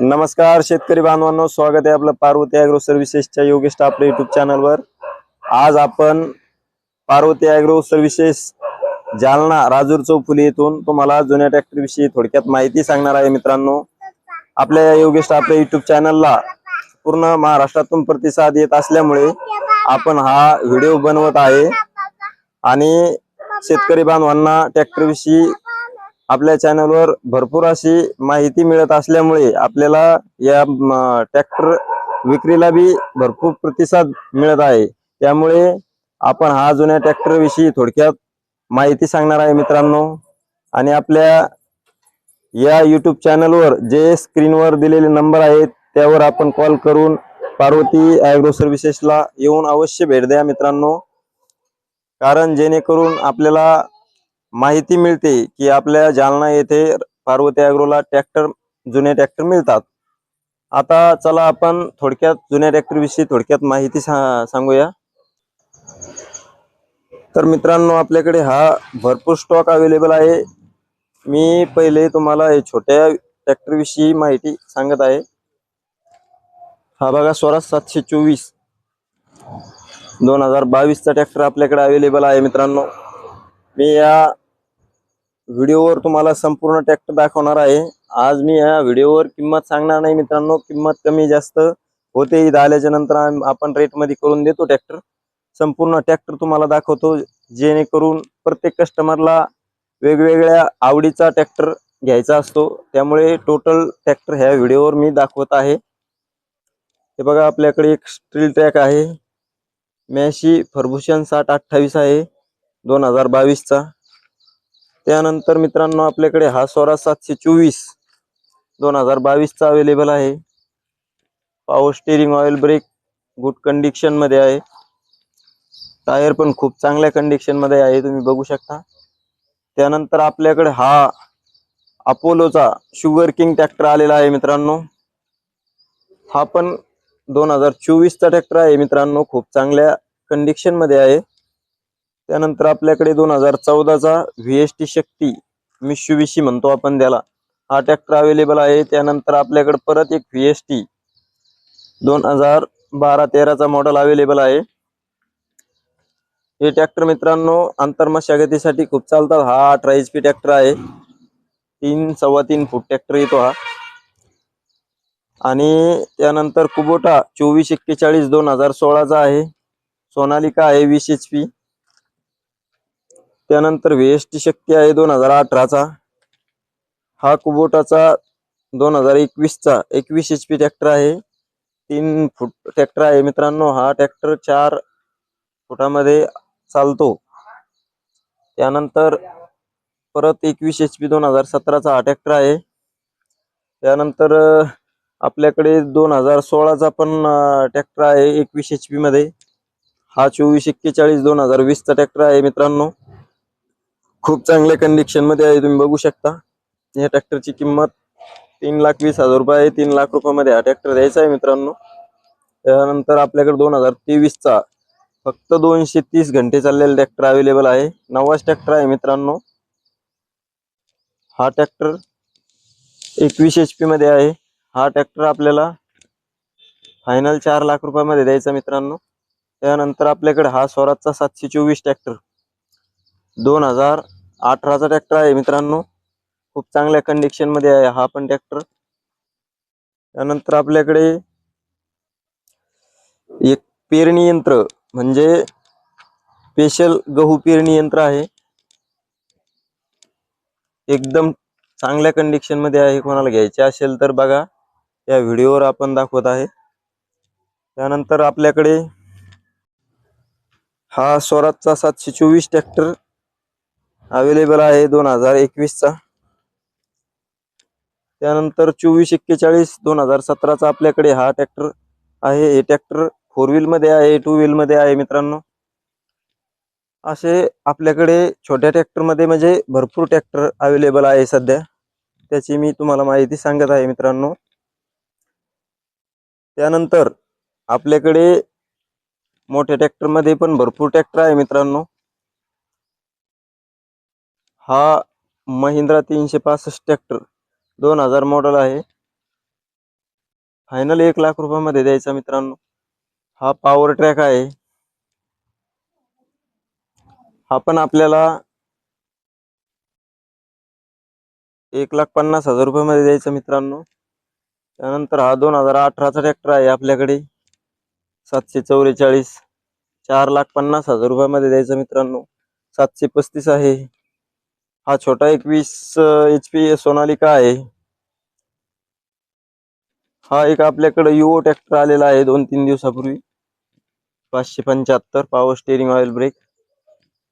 नमस्कार शेतकरी बांधवांनो स्वागत आहे आपलं पार्वती अॅग्रो सर्व्हिसेसच्या योगेश आपल्या युट्यूब चॅनलवर आज आपण पार्वती अॅग्रो सर्व्हिसेस जालना राजूर चौफुली येथून तुम्हाला जुन्या ट्रॅक्टर विषयी थोडक्यात माहिती सांगणार आहे मित्रांनो. आपल्या या योगेश आपल्या युट्यूब चॅनलला पूर्ण महाराष्ट्रातून प्रतिसाद येत असल्यामुळे आपण हा व्हिडिओ बनवत आहे. आणि शेतकरी बांधवांना ट्रॅक्टर विषयी आपल्या चॅनलवर भरपूर अशी माहिती मिळत असल्यामुळे आपल्याला या ट्रॅक्टर विक्रीला बी भरपूर प्रतिसाद मिळत आहे. त्यामुळे आपण हा जुन्या ट्रॅक्टर विषयी थोडक्यात माहिती सांगणार आहे मित्रांनो. आणि आपल्या या यूट्यूब चॅनलवर जे स्क्रीनवर दिलेले नंबर आहेत त्यावर आपण कॉल करून पार्वती ॲग्रो सर्व्हिसेसला येऊन अवश्य भेट द्या मित्रांनो. कारण जेणेकरून आपल्याला माहिती मिळते की आपल्या जालना येथे पार्वती अॅग्रोला ट्रॅक्टर जुने ट्रॅक्टर मिळतात. आता चला आपण थोडक्यात जुन्या ट्रॅक्टर विषयी थोडक्यात माहिती सांगूया. तर मित्रांनो आपल्याकडे हा भरपूर स्टॉक अवेलेबल आहे. मी पहिले तुम्हाला हे छोट्या ट्रॅक्टर विषयी माहिती सांगत आहे. हा बघा स्वराज सातशे चोवीस. दोन हजार बावीसचा ट्रॅक्टर आपल्याकडे अवेलेबल आहे मित्रांनो. मी या व्हिडिओवर तुम्हाला संपूर्ण ट्रॅक्टर दाखवणार आहे. आज मी या व्हिडिओवर किंमत सांगणार नाही मित्रांनो. किंमत कमी जास्त होते. ईद आल्याच्यानंतर आपण रेटमध्ये करून देतो ट्रॅक्टर संपूर्ण ट्रॅक्टर तुम्हाला दाखवतो. जेणेकरून प्रत्येक कस्टमरला वेगवेगळ्या आवडीचा ट्रॅक्टर घ्यायचा असतो. त्यामुळे टोटल ट्रॅक्टर ह्या व्हिडिओवर मी दाखवत आहे. हे बघा आपल्याकडे एक स्टील ट्रॅक आहे. मॅशी फर्भूषण साठ अठ्ठावीस आहे. दोन हजार बावीसचा. त्यानंतर मित्रांनो आपल्याकडे हा सोरा सातशे चोवीस दोन हजार बावीसचा अवेलेबल आहे. Power steering oil brake good कंडिशनमध्ये आहे. टायर पण खूप चांगल्या कंडिशनमध्ये आहे तुम्ही बघू शकता. त्यानंतर आपल्याकडे हा अपोलोचा शुगर किंग ट्रॅक्टर आलेला आहे मित्रांनो. हा पण दोन हजार चोवीसचा ट्रॅक्टर आहे मित्रांनो खूप चांगल्या कंडिशनमध्ये आहे. त्यानंतर आपल्याकडे दोन हजार चौदाचा व्ही एस टी शक्ती मिशुविशी म्हणतो आपण त्याला. हा ट्रॅक्टर अवेलेबल आहे. त्यानंतर आपल्याकडे परत एक व्ही एस टी दोन हजार बारा तेराचा मॉडेल अवेलेबल आहे. हे ट्रॅक्टर मित्रांनो आंतरमशागतीसाठी खूप चालतात. हा अठरा एच पी ट्रॅक्टर आहे. तीन सव्वा तीन फूट ट्रॅक्टर येतो हा. आणि त्यानंतर कुबोटा चोवीस एक्केचाळीस दोन हजार सोळाचा आहे. सोनालिका आहे वीस एच पी त्यानंतर वेस्ट शक्ती आहे दोन हजार अठराचा. हा कुबोटाचा दोन हजार एकवीसचा एकवीस एच पी ट्रॅक्टर आहे. तीन फूट ट्रॅक्टर आहे मित्रांनो. हा ट्रॅक्टर चार फुटामध्ये चालतो. त्यानंतर परत एकवीस एच पी दोन हजार सतराचा हा ट्रॅक्टर आहे. त्यानंतर आपल्याकडे दोन हजार सोळाचा पण ट्रॅक्टर आहे एकवीस एच पी मध्ये. हा चोवीस एक्केचाळीस दोन हजार वीसचा ट्रॅक्टर आहे मित्रांनो. खूप चांगल्या कंडिशनमध्ये आहे तुम्ही बघू शकता. या ट्रॅक्टरची किंमत तीन लाख वीस हजार रुपये आहे तीन लाख रुपयामध्ये हा ट्रॅक्टर द्यायचा आहे मित्रांनो. त्यानंतर आपल्याकडे दोन हजार तेवीसचा फक्त दोनशे तीस घंटे चाललेला ट्रॅक्टर अवेलेबल आहे. नवाच ट्रॅक्टर आहे मित्रांनो. हा ट्रॅक्टर एकवीस एच पी मध्ये आहे. हा ट्रॅक्टर आपल्याला फायनल चार लाख रुपयामध्ये द्यायचा मित्रांनो. त्यानंतर आपल्याकडे हा स्वराजचा सातशे चोवीस ट्रॅक्टर दोन हजार अठराचा ट्रॅक्टर आहे मित्रांनो. खूप चांगल्या कंडिशनमध्ये आहे हा पण ट्रॅक्टर त्यानंतर आपल्याकडे एक पेरणी यंत्र म्हणजे स्पेशल गहू पेरणी यंत्र आहे. एकदम चांगल्या कंडिशनमध्ये आहे कोणाला घ्यायचे असेल तर बघा. या व्हिडिओवर आपण दाखवत आहे. त्यानंतर आपल्याकडे हा स्वराजचा सातशे चोवीस ट्रॅक्टर अवेलेबल आहे दोन हजार एकवीसचा. त्यानंतर चोवीस एक्केचाळीस दोन हजार सतराचा आपल्याकडे हा ट्रॅक्टर आहे. हे ट्रॅक्टर फोर व्हील मध्ये आहे टू व्हील मध्ये आहे मित्रांनो. असे आपल्याकडे छोट्या ट्रॅक्टरमध्ये म्हणजे भरपूर ट्रॅक्टर अवेलेबल आहे सध्या. त्याची मी तुम्हाला माहिती सांगत आहे मित्रांनो. त्यानंतर आपल्याकडे मोठ्या ट्रॅक्टरमध्ये पण भरपूर ट्रॅक्टर आहे मित्रांनो. हा महिंद्रा तीनशे पासष्ट ट्रॅक्टर दोन हजार मॉडेल आहे. फायनल एक लाख रुपयामध्ये द्यायचा मित्रांनो. हा पॉवर ट्रॅक आहे. हा पण आपल्याला एक लाख पन्नास हजार रुपयामध्ये द्यायचा मित्रांनो. त्यानंतर हा दोन हजार अठराचा ट्रॅक्टर आहे आपल्याकडे. सातशे चौवेचाळीस चार लाख पन्नास हजार रुपयामध्ये द्यायचा मित्रांनो. सातशे पस्तीस आहे. हा छोटा एकवीस एच पी सोनालिका आहे. हा एक आपल्याकडे युओ ट्रॅक्टर आलेला आहे दोन तीन दिवसापूर्वी. पाचशे पंच्याहत्तर पॉवर स्टेरिंग ऑइल ब्रेक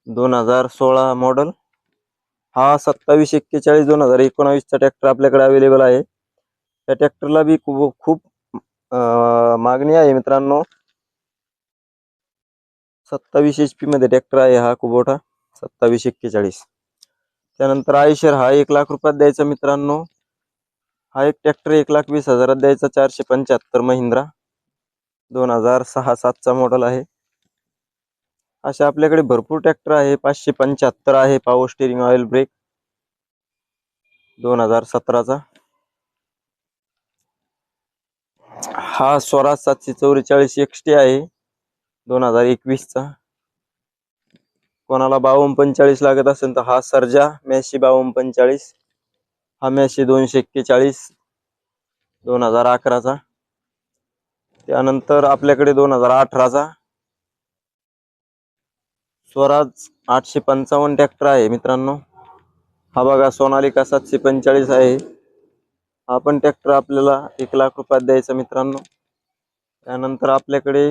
दोन हजार सोळा मॉडल हा सत्तावीस एक्केचाळीस दोन हजार एकोणावीसचा ट्रॅक्टर आपल्याकडे अवेलेबल आहे. त्या ट्रॅक्टरला बी खूप खूप मागणी आहे मित्रांनो. सत्तावीस एच पी मध्ये ट्रॅक्टर आहे हा कुबोटा सत्तावीस एक्केचाळीस. त्यानंतर आयशर हा एक लाख रुपयात द्यायचा मित्रांनो. हा एक ट्रॅक्टर एक लाख वीस हजारात द्यायचा चारशे पंच्याहत्तर महिंद्रा. दोन हजार सहा सातचा मॉडेल आहे. अशा आपल्याकडे भरपूर ट्रॅक्टर आहे. पाचशे पंच्याहत्तर आहे पावर स्टेरिंग ऑइल ब्रेक दोन हजार सतराचा. हा स्वराज सातशे चौवेचाळीस एक्सटी आहे. दोन हजार एकवीसचा. कोणाला बावन्न पंचेचाळीस लागत असेल तर हा सर्जा मॅशी बावन्न पंचेचाळीस हा मॅशी दोनशे एक्केचाळीस दोन हजार अकराचा. त्यानंतर आपल्याकडे दोन हजार अठराचा. स्वराज आठशे पंचावन्न ट्रॅक्टर आहे मित्रांनो. हा बघा सोनालिका सातशे पंचेचाळीस आहे. हा पण ट्रॅक्टर आपल्याला एक लाख रुपयात द्यायचा मित्रांनो. त्यानंतर आपल्याकडे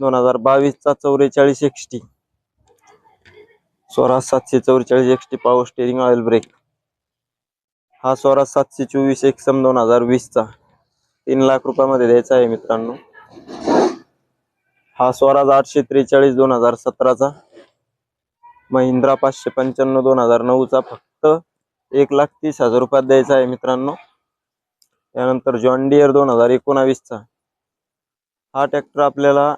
दोन हजार बावीसचा चौवेचाळीस एक्स्टी स्वराज सातशे चौवेचाळीस XT power steering oil brake हा स्वराज सातशे चोवीस एक्सम दोन हजार वीसचा तीन लाख रुपयामध्ये द्यायचा आहे मित्रांनो. हा स्वराज आठशे त्रेचाळीस दोन हजार सतराचा. महिंद्रा पाचशे पंच्याण्णव दोन हजार नऊचा फक्त एक लाख तीस हजार रुपयात द्यायचा आहे मित्रांनो. त्यानंतर जॉन डियर दोन हजार एकोणावीसचा. हा ट्रॅक्टर आपल्याला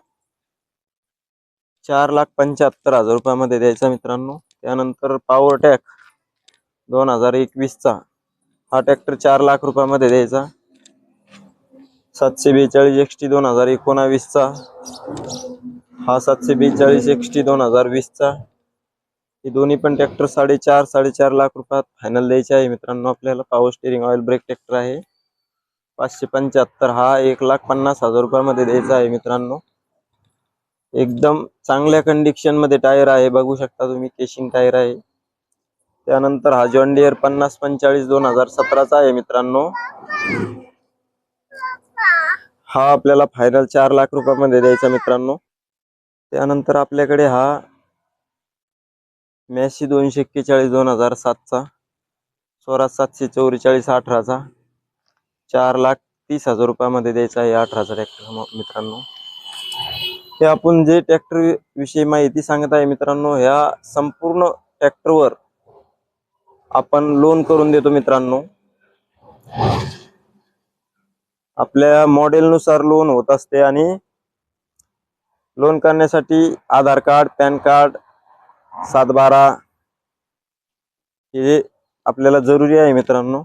चार लाख पंच्याहत्तर हजार रुपयामध्ये द्यायचा मित्रांनो. त्यानंतर पॉवर टॅक दोन हजार एकवीसचा हा ट्रॅक्टर चार लाख रुपयामध्ये द्यायचा. सातशे बेचाळीस एक्सटी दोन हजार एकोणावीसचा हा सातशे बेचाळीस एक्सटी दोन हजार वीसचा. हे दोन्ही पण ट्रॅक्टर साडेचार साडेचार लाख रुपयात फायनल द्यायचे आहे मित्रांनो आपल्याला. Power steering oil brake tractor आहे. पाचशे पंच्याहत्तर हा एक लाख पन्नास हजार रुपयामध्ये द्यायचा आहे मित्रांनो. एकदम चांगल्या कंडिशनमध्ये टायर आहे. बघू शकता तुम्ही केशिंग टायर आहे. त्यानंतर हा जॉन डिअर पन्नास पंचेचाळीस दोन हजार सतराचा आहे मित्रांनो. हा आपल्याला फायनल चार लाख रुपयामध्ये द्यायचा मित्रांनो. त्यानंतर आपल्याकडे हा मॅसी दोनशे एक्केचाळीस दोन हजार सातचा स्वराज सातशे चौवेचाळीस अठराचा चार लाख तीस हजार रुपयामध्ये द्यायचा आहे अठराचा ट्रॅक्टर मित्रांनो. हे आपण जे ट्रॅक्टर विषयी माहिती सांगत आहे मित्रांनो ह्या संपूर्ण ट्रॅक्टरवर आपण लोन करून देतो मित्रांनो. आपल्या मॉडेलनुसार लोन होत असते आणि लोन करण्यासाठी आधार कार्ड पॅन कार्ड सात बारा हे आपल्याला जरुरी आहे मित्रांनो.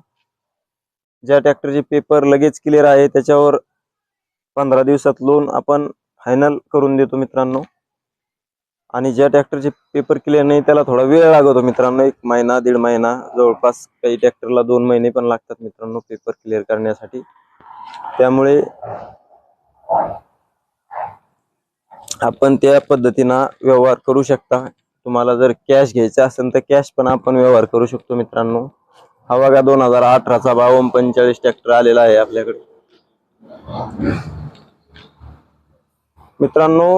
ज्या ट्रॅक्टरचे पेपर लगेच क्लिअर आहे त्याच्यावर पंधरा दिवसात लोन आपण फायनल करून देतो मित्रांनो. आणि ज्या ट्रॅक्टरचे पेपर क्लिअर नाही त्याला थोडा वेळ लागतो मित्रांनो. एक महिना दीड महिना जवळपास काही ट्रॅक्टरला दोन महिने पण लागतात मित्रांनो पेपर क्लिअर करण्यासाठी. त्यामुळे आपण त्या पद्धतीनं व्यवहार करू शकता. तुम्हाला जर कॅश घ्यायचा असेल तर कॅश पण आपण व्यवहार करू शकतो मित्रांनो. हा बघा दोन हजार अठराचा बावन्न पंचेचाळीस ट्रॅक्टर आलेला आहे आपल्याकडे. मित्रांनो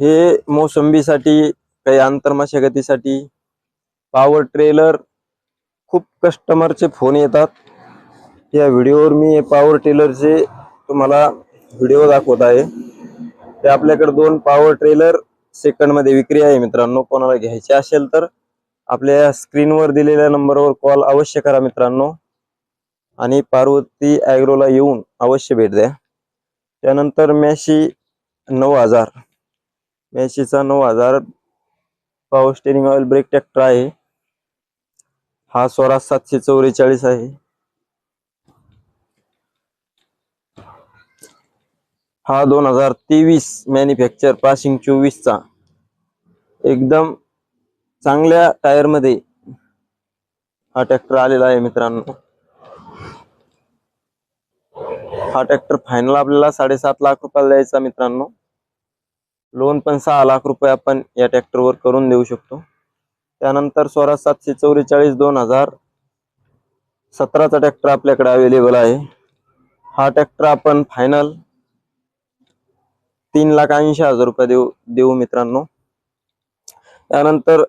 हे मोसंबीसाठी काही आंतरमशागतीसाठी पॉवर ट्रेलर खूप कस्टमरचे फोन येतात. या व्हिडिओवर मी पॉवर ट्रेलरचे तुम्हाला व्हिडिओ दाखवत आहे. ते आपल्याकडे दोन पॉवर ट्रेलर सेकंडमध्ये विक्री आहे मित्रांनो. कोणाला घ्यायचे असेल तर आपल्या स्क्रीनवर दिलेल्या नंबरवर कॉल अवश्य करा मित्रांनो. आणि पार्वती ॲग्रोला येऊन अवश्य भेट द्या. त्यानंतर मॅशी नऊ हजार. मॅशीचा नऊ हजार power steering oil brake tractor आहे. हा स्वराज सातशे चौवेचाळीस आहे. हा दोन हजार तेवीस मॅन्युफॅक्चर पासिंग चोवीसचा एकदम चांगल्या टायरमध्ये हा ट्रॅक्टर आलेला आहे मित्रांनो. हा ट्रॅक्टर फायनल आपल्याला साडेसात लाख रुपयाला द्यायचा मित्रांनो. लोन पण सहा लाख रुपये आपण या ट्रॅक्टरवर करून देऊ शकतो. त्यानंतर सोळा सातशे चौवेचाळीस दोन हजार सतराचा ट्रॅक्टर आपल्याकडे अवेलेबल आहे. हा ट्रॅक्टर आपण फायनल तीन लाख ऐंशी हजार रुपये देऊ देऊ मित्रांनो. त्यानंतर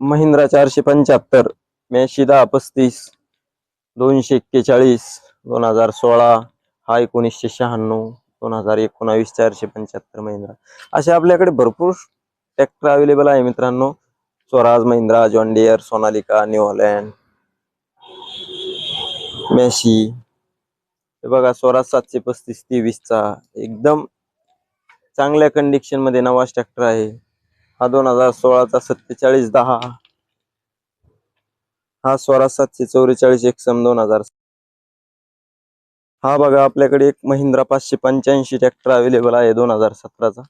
महिंद्रा चारशे पंच्याहत्तर म्याऐंशी दहा पस्तीस दोनशे एक्केचाळीस दोन हजार सोळा हा एकोणीसशे शहाण्णव दोन हजार एकोणावीस चारशे पंच्याहत्तर महिंद्रा. असे आपल्याकडे भरपूर ट्रॅक्टर अवेलेबल आहे मित्रांनो. Swaraj Mahindra John Deere Sonalika new Holland Massey हे बघा स्वराज सातशे पस्तीस तेवीसचा एकदम चांगल्या कंडिशनमध्ये नवाच ट्रॅक्टर आहे. हा दोन हजार सोळाचा सत्तेचाळीस दहा. हा स्वराज सातशे चौवेचाळीस एक्सम दोन हजार हा बघा आपल्याकडे एक महिंद्रा पाचशे पंच्याऐंशी ट्रॅक्टर अवेलेबल आहे दोन हजार सतराचा.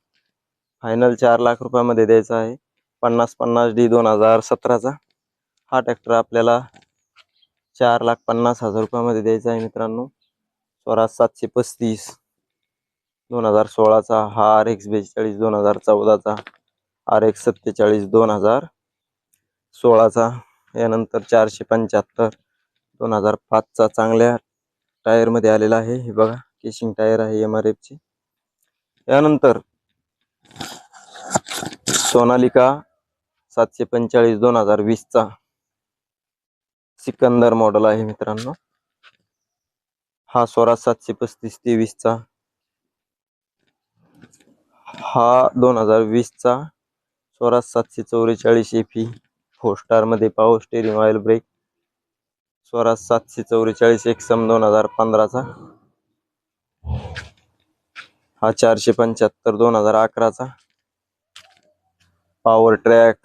फायनल चार लाख रुपयामध्ये द्यायचा आहे. पन्नास पन्नास डी दोन हजार सतराचा. हा ट्रॅक्टर आपल्याला चार लाख पन्नास हजार रुपयामध्ये द्यायचा आहे मित्रांनो. स्वराज सातशे पस्तीस. दोन हजार सोळाचा हा आर एक्स बेचाळीस दोन हजार चौदाचा. आर एक्स सत्तेचाळीस दोन हजार सोळाचा. यानंतर चारशे पंच्याहत्तर दोन हजार पाचचा. चांगल्या टायरमध्ये आलेला आहे. हे बघा केशिंग टायर आहे एम आर एफची यानंतर सोनालिका सातशे पंचेचाळीस दोन हजार वीसचा सिकंदर मॉडेल आहे मित्रांनो. हा स्वराज सातशे पस्तीस तेवीसचा हा दोन हजार वीसचा स्वराज सातशे चौवेचाळीस एफी फोर स्टारमध्ये power steering oil brake Swaraj सातशे चौवेचाळीस एक्सम दोन हजार पंधराचा. हा चारशे पंच्याहत्तर दोन हजार अकराचा. पॉवर ट्रॅक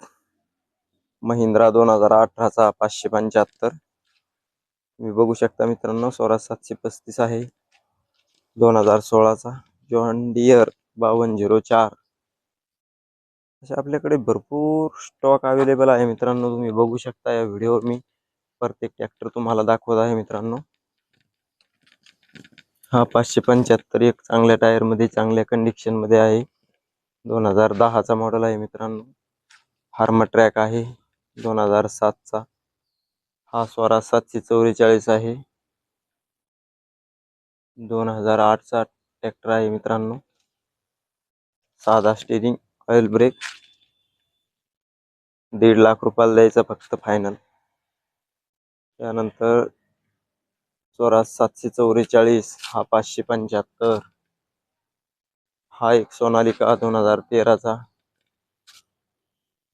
महिंद्रा दोन हजार अठराचा पाचशे पंच्याहत्तर. तुम्ही बघू शकता मित्रांनो स्वराज सातशे पस्तीस आहे. दोन हजार सोळाचा. जॉन डियर बावन्न झिरो चार. असे आपल्याकडे भरपूर स्टॉक अवेलेबल आहे मित्रांनो तुम्ही बघू शकता या व्हिडिओवर मी. प्रत्येक ट्रॅक्टर तुम्हाला दाखवत आहे मित्रांनो. हा पाचशे पंच्याहत्तर एक चांगल्या टायरमध्ये चांगल्या कंडिशनमध्ये आहे. दोन हजार दहाचा मॉडेल आहे मित्रांनो. हार्मा ट्रॅक आहे. दोन हजार सातचा. हा स्वरा सातशे चौवेचाळीस आहे. दोन हजार आठचा ट्रॅक्टर आहे मित्रांनो. साधा स्टेरिंग ऑइल ब्रेक दीड लाख रुपयाला द्यायचा फक्त फायनल त्यानंतर चौरा सातशे चौवेचाळीस हा पाचशे पंच्याहत्तर हा एक सोनालिका दोन हजार तेराचा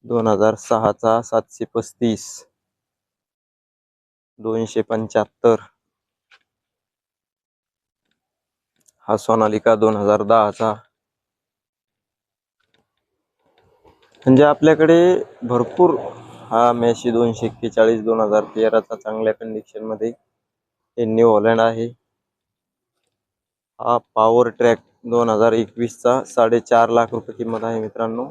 दोन हजार सहाचा सातशे पस्तीस दोनशे पंच्याहत्तर हा सोनालिका दोन हजार दहाचा. म्हणजे आपल्याकडे भरपूर हा मेशी दोनशे एक्केचाळीस दोन हजार तेराचा चांगल्या कंडिक्शनमध्ये हे न्यू हॉलँड आहे. हा पॉवर ट्रॅक दोन हजार एकवीसचा साडेचार लाख रुपये किंमत आहे मित्रांनो.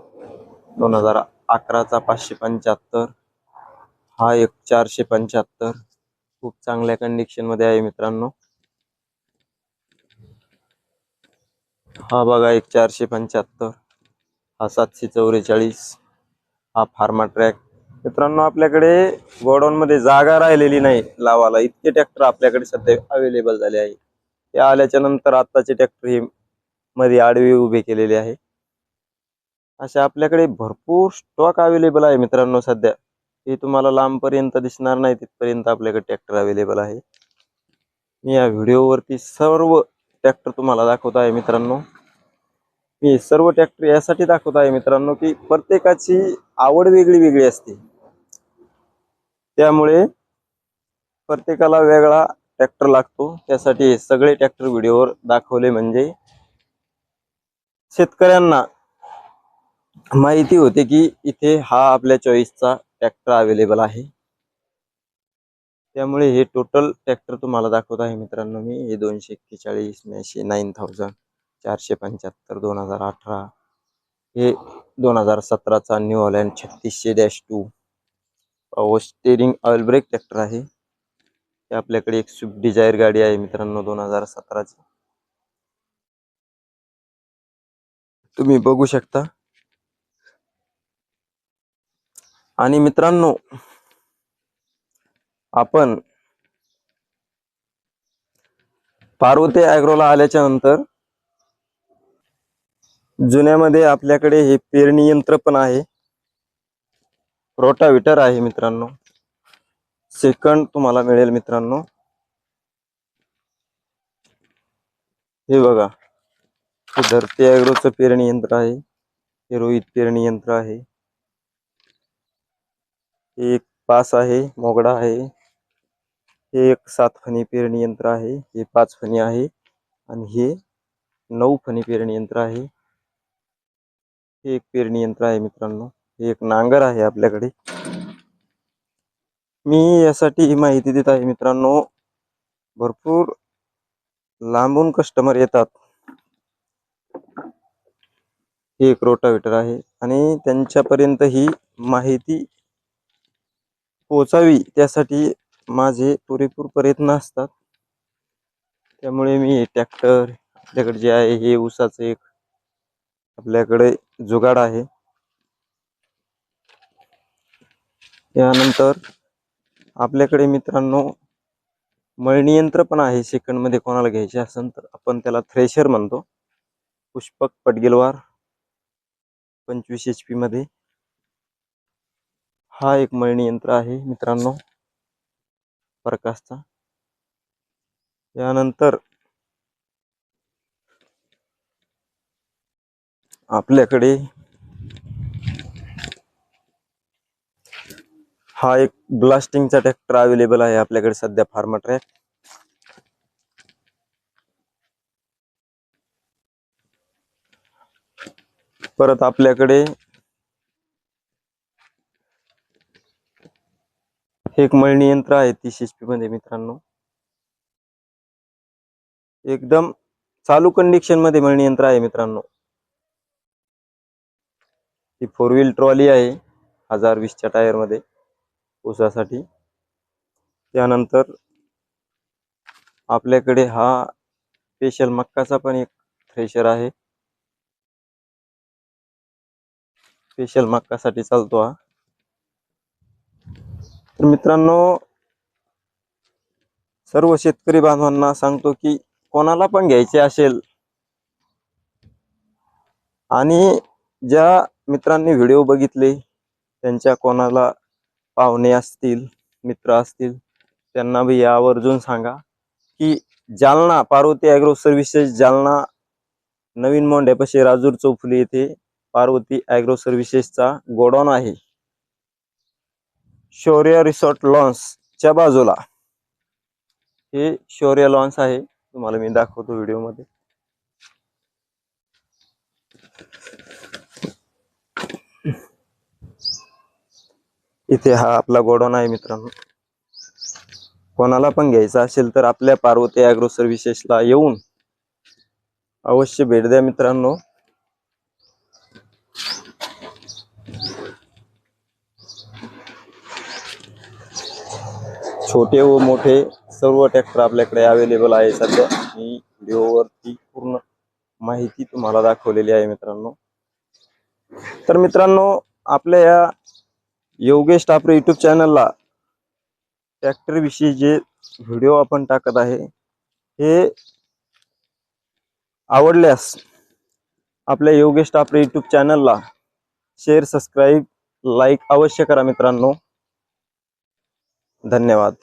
दोन हजार अकराचा पाचशे पंच्याहत्तर. हा एक चारशे पंच्याहत्तर. खूप चांगल्या कंडिक्शनमध्ये आहे मित्रांनो. हा बघा एक चारशे पंच्याहत्तर. हा सातशे चौवेचाळीस. हा फार्मा ट्रॅक मित्रांनो आपल्याकडे गोडाऊन मध्ये जागा राहिलेली नाही लावाला इतके ट्रॅक्टर आपल्याकडे सध्या अवेलेबल झाले आहे. ते आल्याच्यानंतर आत्ताचे ट्रॅक्टर हे मध्ये आडवे उभे केलेले आहे. असे आपल्याकडे भरपूर स्टॉक अवेलेबल आहे मित्रांनो सध्या. हे तुम्हाला लांबपर्यंत दिसणार नाही तिथपर्यंत आपल्याकडे ट्रॅक्टर अवेलेबल आहे. मी या व्हिडिओवरती सर्व ट्रॅक्टर तुम्हाला दाखवत आहे मित्रांनो. मी सर्व ट्रॅक्टर यासाठी दाखवत आहे मित्रांनो की प्रत्येकाची आवड वेगळी वेगळी असते. त्यामुळे प्रत्येकाला वेगळा ट्रॅक्टर लागतो. त्यासाठी सगळे ट्रॅक्टर व्हिडिओवर दाखवले म्हणजे शेतकऱ्यांना माहिती होते की इथे हा आपल्या चॉईसचा ट्रॅक्टर अवेलेबल आहे. त्यामुळे हे टोटल ट्रॅक्टर तुम्हाला दाखवत आहे मित्रांनो मी. हे दोनशे एक्केचाळीस मेशे नाईन थाउजंड चारशे पंच्याहत्तर दोन हजार अठरा. हे दोन हजार सतराचा न्यू हॉलँड छत्तीसशे dash two power steering oil brake tractor आहे. हे आपल्याकडे एक स्विफ्ट डिझायर गाडी आहे मित्रांनो दोन हजार सतराची. तुम्ही बघू शकता. आणि मित्रांनो आपण पार्वती ॲग्रोला आल्याच्यानंतर जुन्यामध्ये आपल्याकडे हे पेरणी यंत्र पण आहे. रोटाविटर आहे मित्रांनो. सेकंड मित्रांनो. हे बघा. हे धरती पेरणी यंत्र हे रोहित पेरणी यंत्र हे एक पास आहे, मोगडा हे एक सात फणी पेरणी यंत्र हे पाच फणी आहे. आणि हे नऊ फणी पेरणी यंत्र हे एक पेरणी यंत्र हे एक नांगर आहे आपल्याकडे. मी यासाठी ही माहिती देत आहे मित्रांनो भरपूर लांबून कस्टमर येतात. हे एक रोटावेटर आहे आणि त्यांच्यापर्यंत ही माहिती पोचावी त्यासाठी माझे पुरेपूर प्रयत्न असतात. त्यामुळे मी ट्रॅक्टर आपल्याकडे जे आहे हे ऊसाचं एक आपल्याकडे जुगाड आहे. यानंतर आपल्याकडे मित्रांनो मळणी यंत्र पण आहे. सेकंडमध्ये कोणाला घ्यायचे असेल तर आपण त्याला थ्रेशर म्हणतो. पुष्पक पटगिलवार पंचवीस एच पी मध्ये. हा एक मळणी यंत्र आहे मित्रांनो प्रकाशचा. यानंतर आपल्याकडे हा एक ब्लास्टिंगचा ट्रॅक्टर अवेलेबल आहे आपल्याकडे सध्या फार्मा ट्रॅक परत आपल्याकडे हे एक मळणी यंत्र आहे तीस एच पी मध्ये मित्रांनो. एकदम चालू कंडिशनमध्ये मळणी यंत्र आहे मित्रांनो. ही फोर व्हील ट्रॉली आहे हजार वीसच्या टायरमध्ये. ऊसासाठी. त्यानंतर आपल्याकडे हा स्पेशल मक्काचा पण एक थ्रेशर आहे. स्पेशल मक्कासाठी चालतो हा. तर मित्रांनो सर्व शेतकरी बांधवांना सांगतो की कोणाला पण घ्यायचे असेल आणि ज्या मित्रांनी व्हिडिओ बघितले त्यांच्या कोणाला पाहुणे असतील मित्र असतील त्यांना बी आवर्जून सांगा की जालना पार्वती ॲग्रो सर्व्हिसेस जालना नवीन मोंढ्यापाशी राजूर चौफुली येथे पार्वती ॲग्रो सर्व्हिसेसचा गोडाऊन आहे. शौर्य रिसॉर्ट लॉन्सच्या बाजूला. हे शौर्य लॉन्स आहे. तुम्हाला मी दाखवतो व्हिडिओमध्ये इथे हा आपला गोडाऊन आहे मित्रांनो. कोणाला पण घ्यायचा असेल तर आपल्या पार्वती ॲग्रो सर्व्हिसेसला येऊन अवश्य भेट द्या मित्रांनो. छोटे व मोठे सर्व ट्रॅक्टर आपल्याकडे अवेलेबल आहे सध्या. मी व्हिडिओवरती पूर्ण माहिती तुम्हाला दाखवलेली आहे मित्रांनो. तर मित्रांनो आपल्या या योगेश टापरे युट्यूब चॅनलला ट्रॅक्टरविषयी जे व्हिडिओ आपण टाकत आहे हे आवडल्यास आपल्या योगेश टापरे यूट्यूब चॅनलला शेअर सबस्क्राईब लाईक अवश्य करा मित्रांनो. धन्यवाद.